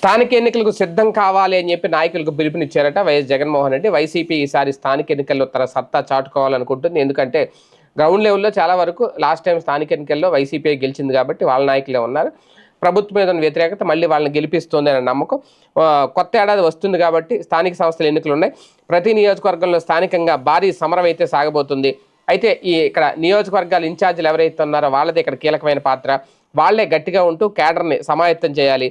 స్థానిక ఎన్నికలకు సిద్ధం కావాలి అని చెప్పి నాయకులకు పిలుపునిచ్చారట వైఎస్ జగన్మోహన్ రెడ్డి. వైసీపీ ఈసారి స్థానిక ఎన్నికల్లో తన సత్తా చాటుకోవాలనుకుంటుంది. ఎందుకంటే గ్రౌండ్ లెవెల్లో చాలా వరకు లాస్ట్ టైం స్థానిక ఎన్నికల్లో వైసీపీ గెలిచింది కాబట్టి వాళ్ళ నాయకులే ఉన్నారు. ప్రభుత్వం మీద వ్యతిరేకత మళ్ళీ వాళ్ళని గెలిపిస్తుంది అనే నమ్మకం. కొత్త ఏడాది వస్తుంది కాబట్టి స్థానిక సంస్థల ఎన్నికలు ఉన్నాయి. ప్రతి నియోజకవర్గంలో స్థానికంగా భారీ సమరం అయితే సాగబోతుంది. అయితే ఈ ఇక్కడ నియోజకవర్గాల ఇన్ఛార్జీలు ఎవరైతే ఉన్నారో వాళ్ళది ఇక్కడ కీలకమైన పాత్ర. వాళ్ళే గట్టిగా ఉంటూ కేడర్ని సమాయత్తం చేయాలి.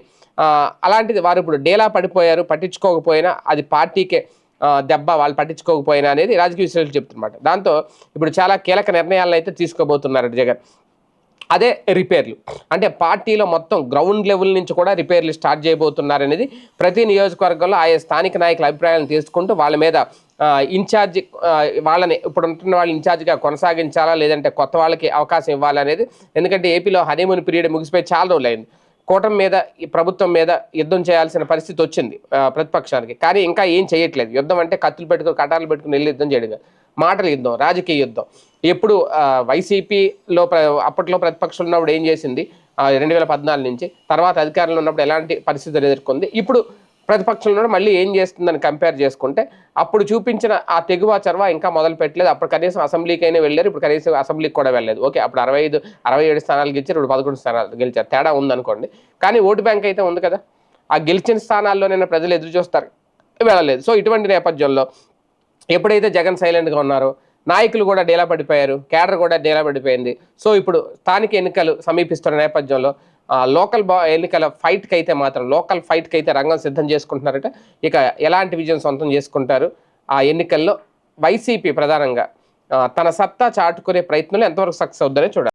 అలాంటిది వారు ఇప్పుడు డేలా పడిపోయారు పట్టించుకోకపోయినా అది పార్టీకే దెబ్బ వాళ్ళు పట్టించుకోకపోయినా అనేది రాజకీయ విశ్లేషకులు చెప్తున్నమాట. దాంతో ఇప్పుడు చాలా కీలక నిర్ణయాలను అయితే తీసుకోబోతున్నారు జగన్. అదే రిపేర్లు. అంటే పార్టీలో మొత్తం గ్రౌండ్ లెవెల్ నుంచి కూడా రిపేర్లు స్టార్ట్ చేయబోతున్నారు అనేది ప్రతి నియోజకవర్గంలో ఆయా స్థానిక నాయకుల అభిప్రాయాలను తీసుకుంటూ వాళ్ళ మీద ఇన్ఛార్జ్ వాళ్ళని ఇప్పుడు ఉంటున్న వాళ్ళు ఇన్ఛార్జ్గా కొనసాగించాలా లేదంటే కొత్త వాళ్ళకి అవకాశం ఇవ్వాలా అనేది? ఎందుకంటే ఏపీలో హనీమూన్ పీరియడ్ ముగిసిపోయి చాలా రోజులు అయింది కూటమి మీద ఈ ప్రభుత్వం మీద యుద్ధం చేయాల్సిన పరిస్థితి వచ్చింది ప్రతిపక్షానికి. కానీ ఇంకా ఏం చేయట్లేదు. యుద్ధం అంటే కత్తులు పెట్టుకుని కటాలు పెట్టుకుని వెళ్ళి యుద్ధం చేయడం మాటల యుద్ధం రాజకీయ యుద్ధం. ఎప్పుడు వైసీపీలో ప్ర అప్పట్లో ప్రతిపక్షం ఉన్నప్పుడు ఏం చేసింది? రెండు వేల పద్నాలుగు నుంచి. తర్వాత అధికారంలో ఉన్నప్పుడు ఎలాంటి పరిస్థితులు ఎదుర్కొంది? ఇప్పుడు ప్రతిపక్షంలో మళ్ళీ ఏం చేస్తుందని కంపేర్ చేసుకుంటే అప్పుడు చూపించిన ఆ తెగువ చర్వ ఇంకా మొదలు పెట్టలేదు. అప్పుడు కనీసం అసెంబ్లీకి అయినా వెళ్ళారు. ఇప్పుడు కనీసం అసెంబ్లీకి కూడా వెళ్ళలేదు. ఓకే అప్పుడు అరవై ఐదు అరవై ఏడు స్థానాలు గెలిచారు. ఇప్పుడు పదకొండు స్థానాలు గెలిచారు. తేడా ఉందనుకోండి. కానీ ఓటు బ్యాంక్ అయితే ఉంది కదా. ఆ గెలిచిన స్థానాల్లోనైనా ప్రజలు ఎదురు చూస్తారు. వెళ్ళలేదు. సో ఇటువంటి నేపథ్యంలో ఎప్పుడైతే జగన్ సైలెంట్గా ఉన్నారో నాయకులు కూడా డేలా పడిపోయారు కేడర్ కూడా డేలా పడిపోయింది. సో ఇప్పుడు స్థానిక ఎన్నికలు సమీపిస్తున్న నేపథ్యంలో లోకల్ బా ఎన్నికల ఫైట్కి అయితే మాత్రం లోకల్ ఫైట్కి అయితే రంగం సిద్ధం చేసుకుంటున్నారంటే ఇక ఎలాంటి విజయం సొంతం చేసుకుంటారు ఆ ఎన్నికల్లో వైసీపీ ప్రధానంగా. తన సత్తా చాటుకునే ప్రయత్నంలో ఎంతవరకు సక్సెస్ అవుతుందనే చూడాలి